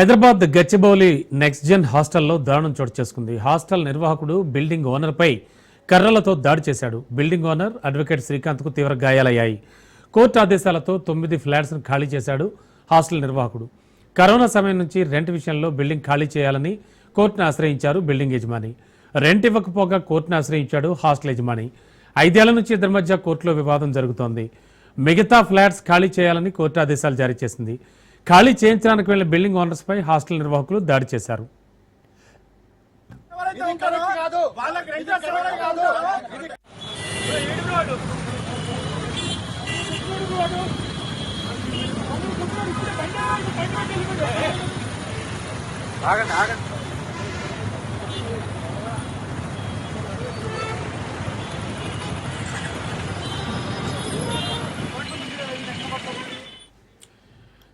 Hyderabad Gachibowli next gen హాస్టల్లో దారుణం చోటు చేసుకుంది. హాస్టల్ నిర్వాహకుడు బిల్డింగ్ ఓనర్పై కర్రలతో దాడి చేశాడు. బిల్డింగ్ ఓనర్ అడ్వకేట్ శ్రీకాంత్కు తీవ్ర గాయాలయ్యాయి. కోర్టు ఆదేశాలతో తొమ్మిది ఫ్లాట్స్ను ఖాళీ చేశాడు హాస్టల్ నిర్వాహకుడు. కరోనా సమయం నుంచి రెంట్ విషయంలో బిల్డింగ్ ఖాళీ చేయాలని కోర్టును ఆశ్రయించారు బిల్డింగ్ యజమాని. రెంట్ ఇవ్వకపోగా కోర్టును ఆశ్రయించాడు హాస్టల్ యజమాని. ఐదేళ్ళ నుంచి ఇద్దరి మధ్య కోర్టులో వివాదం జరుగుతోంది. మిగతా ఫ్లాట్స్ ఖాళీ చేయాలని కోర్టు ఆదేశాలు జారీ చేసింది. ఖాళీ చేయించడానికి వెళ్ళిన బిల్డింగ్ ఓనర్స్ పై హాస్టల్ నిర్వాహకులు దాడి చేశారు. ఆగండి ఆగండి.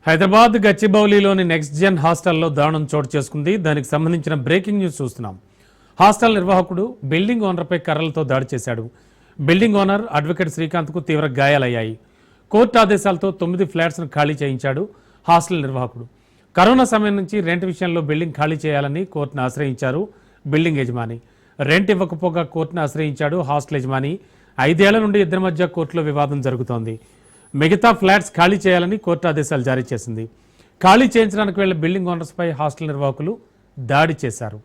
హైదరాబాద్ గచ్చిబౌలిలోని నెక్స్ట్ జెన్ హాస్టల్లో దారుణం చోటు చేసుకుంది. దానికి సంబంధించిన బ్రేకింగ్ న్యూస్ చూస్తున్నాం. హాస్టల్ నిర్వాహకుడు బిల్డింగ్ ఓనర్పై కర్రలతో దాడి చేశాడు. బిల్డింగ్ ఓనర్ అడ్వకేట్ శ్రీకాంత్కు తీవ్ర గాయాలయ్యాయి. కోర్టు ఆదేశాలతో తొమ్మిది ఫ్లాట్స్ను ఖాళీ చేయించాడు హాస్టల్ నిర్వాహకుడు. కరోనా సమయం నుంచి రెంట్ విషయంలో బిల్డింగ్ ఖాళీ చేయాలని కోర్టును ఆశ్రయించారు బిల్డింగ్ యజమాని. రెంట్ ఇవ్వకపోగా కోర్టును ఆశ్రయించాడు హాస్టల్ యజమాని. ఐదేళ్ళ నుండి ఇద్దరి మధ్య కోర్టులో వివాదం జరుగుతోంది. మిగతా ఫ్లాట్స్ ఖాళీ చేయాలని కోర్టు ఆదేశాలు జారీ చేసింది. ఖాళీ చేయించడానికి వెళ్ళిన బిల్డింగ్ ఓనర్స్పై హాస్టల్ నిర్వాహకులు దాడి చేశారు.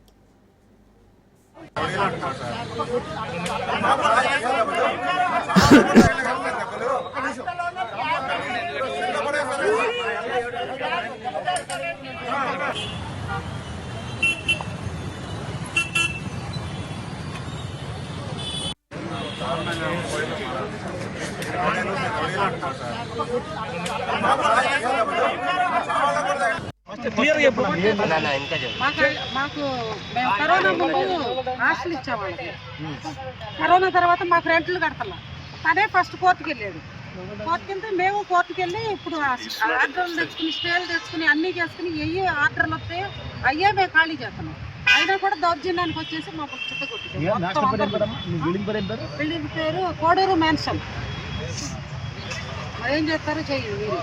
మాకు మేము కరోనా ముందు హాస్టల్ ఇచ్చామండి కరోనా తర్వాత మాకు రెంట్లు కడతలా. తనే ఫస్ట్ కోర్టుకి వెళ్ళాడు. కోర్టుకి వెళ్తే మేము కోర్టుకి వెళ్ళి ఇప్పుడు ఆర్డర్లు తెచ్చుకుని స్టేలు తెచ్చుకుని అన్నీ చేసుకుని ఎయ్యి ఆర్డర్లు వస్తే అయ్యే మేము ఖాళీ చేస్తున్నాం. అయినా కూడా దౌర్జన్యానికి వచ్చేసి మాకు చిత్త బిల్డింగ్ పేరు కోడూరు మ్యాన్షన్. ఏం చేస్తారో చెయ్యి మీరు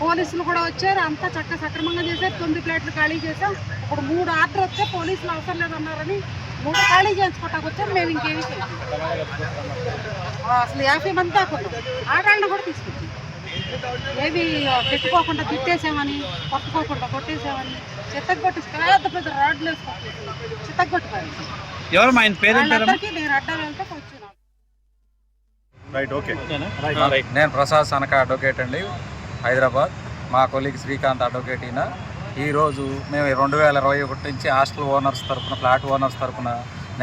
పోలీసులు కూడా వచ్చారు అంతా చక్క సక్రమంగా చేశారు. తొమ్మిది ప్లేట్లు ఖాళీ చేసాం ఇప్పుడు మూడు ఆర్డర్ వస్తే పోలీసులు అవసరం లేదన్నారని మూడు ఖాళీ చేయించుకోవటానికి వచ్చాం మేము ఇంకేమి చేయలేదు. ఆ, అసలు యాభై మంది దాకా ఆడాళ్ళని కూడా తీసుకొచ్చాం. ఏమి పెట్టుకోకుండా తిట్టేసామని కొట్టుకోకుండా కొట్టేసామని చిత్తగొట్టి పెద్ద పెద్ద రాడ్లు వేసుకొచ్చేసాం చిత్తగొట్టిపోయారు ఎవరు మా నేను అడ్డం వెళ్తే వచ్చినాను రైట్ ఓకే నేను ప్రసాద్ సనక అడ్వకేట్ అండి హైదరాబాద్. మా కొలీగ్ శ్రీకాంత్ అడ్వకేట్ ఈయన. ఈరోజు మేము రెండు వేల ఇరవై ఒకటి నుంచి హాస్టల్ ఓనర్స్ తరపున ఫ్లాట్ ఓనర్స్ తరపున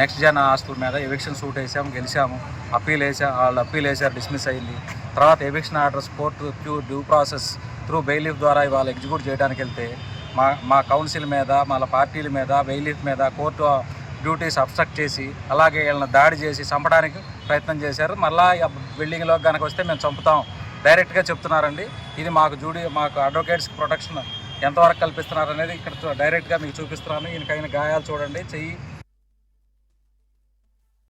నెక్స్ట్ జన్ హాస్టల్ మీద ఎవిక్షన్ సూట్ వేసాము గెలిచాము. అప్పీల్ వేసాం వాళ్ళు అప్పీల్ వేసారు డిస్మిస్ అయింది. తర్వాత eviction orders court due due process through bailiff ద్వారా ఇవాళ ఎగ్జిక్యూట్ చేయడానికి వెళ్తే మా మా కౌన్సిల్ మీద మా పార్టీల మీద బెయిలీఫ్ మీద కోర్టు డ్యూటీస్ అబ్స్ట్రక్ట్ చేసి అలాగే వీళ్ళని దాడి చేసి చంపడానికి ప్రయత్నం చేశారు. మళ్ళీ బిల్డింగ్లోకి బిల్డింగ్లో కనుక వస్తే మేము చంపుతాం. డైరెక్ట్గా చెప్తున్నారండి. ఇది మాకు జూడి మాకు అడ్వకేట్స్కి ప్రొటెక్షన్ ఎంతవరకు కల్పిస్తున్నారు అనేది ఇక్కడ చూ- డైరెక్ట్గా మీకు చూపిస్తున్నాను. ఈయనకైన గాయాలు చూడండి. చెయ్యి